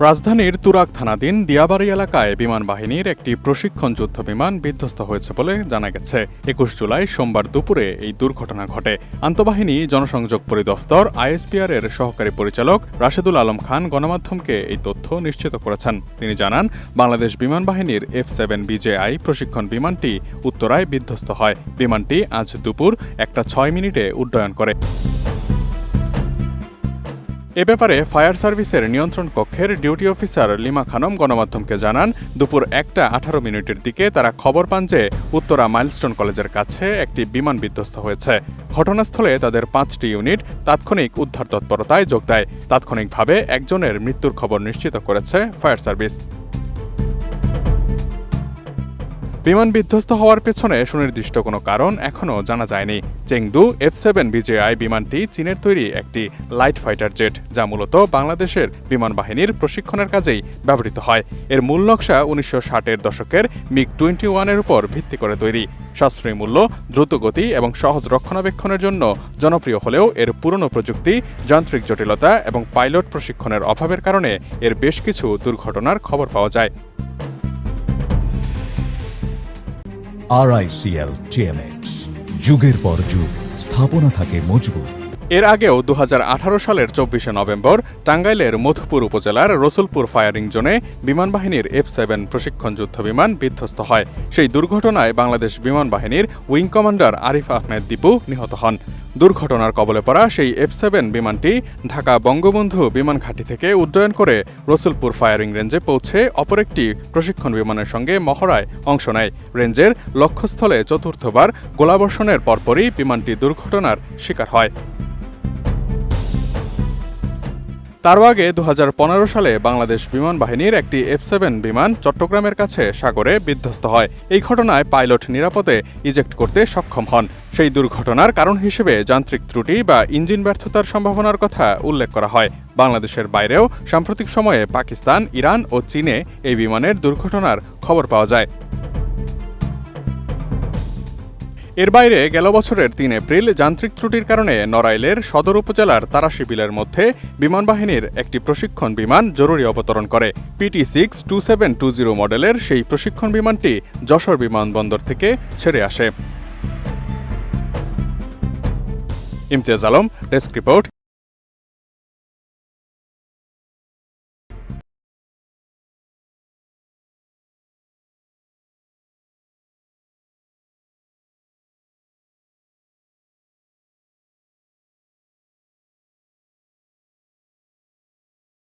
রাজধানীর তুরাক থানাধীন দিয়াবাড়ি এলাকায় বিমান বাহিনীর একটি প্রশিক্ষণ যুদ্ধ বিমান বিধ্বস্ত হয়েছে বলে জানা গেছে। একুশ জুলাই সোমবার দুপুরে এই দুর্ঘটনা ঘটে। আন্তঃবাহিনী জনসংযোগ পরিদপ্তর আইএসপিআর এর সহকারী পরিচালক রাশেদুল আলম খান গণমাধ্যমকে এই তথ্য নিশ্চিত করেছেন। তিনি জানান, বাংলাদেশ বিমান বাহিনীর এফ সেভেন বিজেআই প্রশিক্ষণ বিমানটি উত্তরায় বিধ্বস্ত হয়। বিমানটি আজ দুপুর একটা ছয় মিনিটে উড্ডয়ন করে। এ ব্যাপারে ফায়ার সার্ভিসের নিয়ন্ত্রণ কক্ষের ডিউটি অফিসার লিমা খানম গণমাধ্যমকে জানান, দুপুর একটা আঠারো মিনিটের দিকে তারা খবর পান যে উত্তরা মাইলস্টোন কলেজের কাছে একটি বিমান বিধ্বস্ত হয়েছে। ঘটনাস্থলে তাদের পাঁচটি ইউনিট তাৎক্ষণিক উদ্ধার তৎপরতায় যোগ দেয়। তাৎক্ষণিকভাবে একজনের মৃত্যুর খবর নিশ্চিত করেছে ফায়ার সার্ভিস। বিমান বিধ্বস্ত হওয়ার পেছনে সুনির্দিষ্ট কোনো কারণ এখনও জানা যায়নি। চেংদু, এফ সেভেন বিজেআই বিমানটি চীনের তৈরি একটি লাইট ফাইটার জেট, যা মূলত বাংলাদেশের বিমান বাহিনীর প্রশিক্ষণের কাজেই ব্যবহৃত হয়। এর মূল নকশা উনিশশো ষাটের দশকের মিগ টোয়েন্টি ওয়ানের উপর ভিত্তি করে তৈরি। সাশ্রয়ী মূল্য দ্রুতগতি এবং সহজ রক্ষণাবেক্ষণের জন্য জনপ্রিয় হলেও এর পুরনো প্রযুক্তি, যান্ত্রিক জটিলতা এবং পাইলট প্রশিক্ষণের অভাবের কারণে এর বেশ কিছু দুর্ঘটনার খবর পাওয়া যায়। আরআইসিএল টিএমএক্স যুগের পর যুগ, স্থাপনা থাকে মজবুত। এর আগেও দু হাজার আঠারো সালের চব্বিশে নভেম্বর টাঙ্গাইলের মধুপুর উপজেলার রসুলপুর ফায়ারিং জোনে বিমান বাহিনীর এফ সেভেন প্রশিক্ষণ যুদ্ধ বিমান বিধ্বস্ত হয়। সেই দুর্ঘটনায় বাংলাদেশ বিমান বাহিনীর উইং কমান্ডার আরিফ আহমেদ দীপু নিহত হন। দুর্ঘটনার কবলে পড়া সেই এফ সেভেন বিমানটি ঢাকা বঙ্গবন্ধু বিমান ঘাঁটি থেকে উড্ডয়ন করে রসুলপুর ফায়ারিং রেঞ্জে পৌঁছে অপর একটি প্রশিক্ষণ বিমানের সঙ্গে মহড়ায় অংশ নেয়। রেঞ্জের লক্ষ্যস্থলে চতুর্থবার গোলাবর্ষণের পরপরই বিমানটি দুর্ঘটনার শিকার হয়। তারও আগে দু হাজার পনেরো সালে বাংলাদেশ বিমান বাহিনীর একটি এফ সেভেন বিমান চট্টগ্রামের কাছে সাগরে বিধ্বস্ত হয়। এই ঘটনায় পাইলট নিরাপদে ইজেক্ট করতে সক্ষম হন। সেই দুর্ঘটনার কারণ হিসেবে যান্ত্রিক ত্রুটি বা ইঞ্জিন ব্যর্থতার সম্ভাবনার কথা উল্লেখ করা হয়। বাংলাদেশের বাইরেও সাম্প্রতিক সময়ে পাকিস্তান, ইরান ও চীনে এই বিমানের দুর্ঘটনার খবর পাওয়া যায়। এর বাইরে গেল বছরের তিন এপ্রিল যান্ত্রিক ত্রুটির কারণে নড়াইলের সদর উপজেলার তারাশি বিলের মধ্যে বিমান বাহিনীর একটি প্রশিক্ষণ বিমান জরুরি অবতরণ করে। PT six two seven two zero মডেলের সেই প্রশিক্ষণ বিমানটি যশোর বিমানবন্দর থেকে ছেড়ে আসে। Imtiaz Alam, desk report.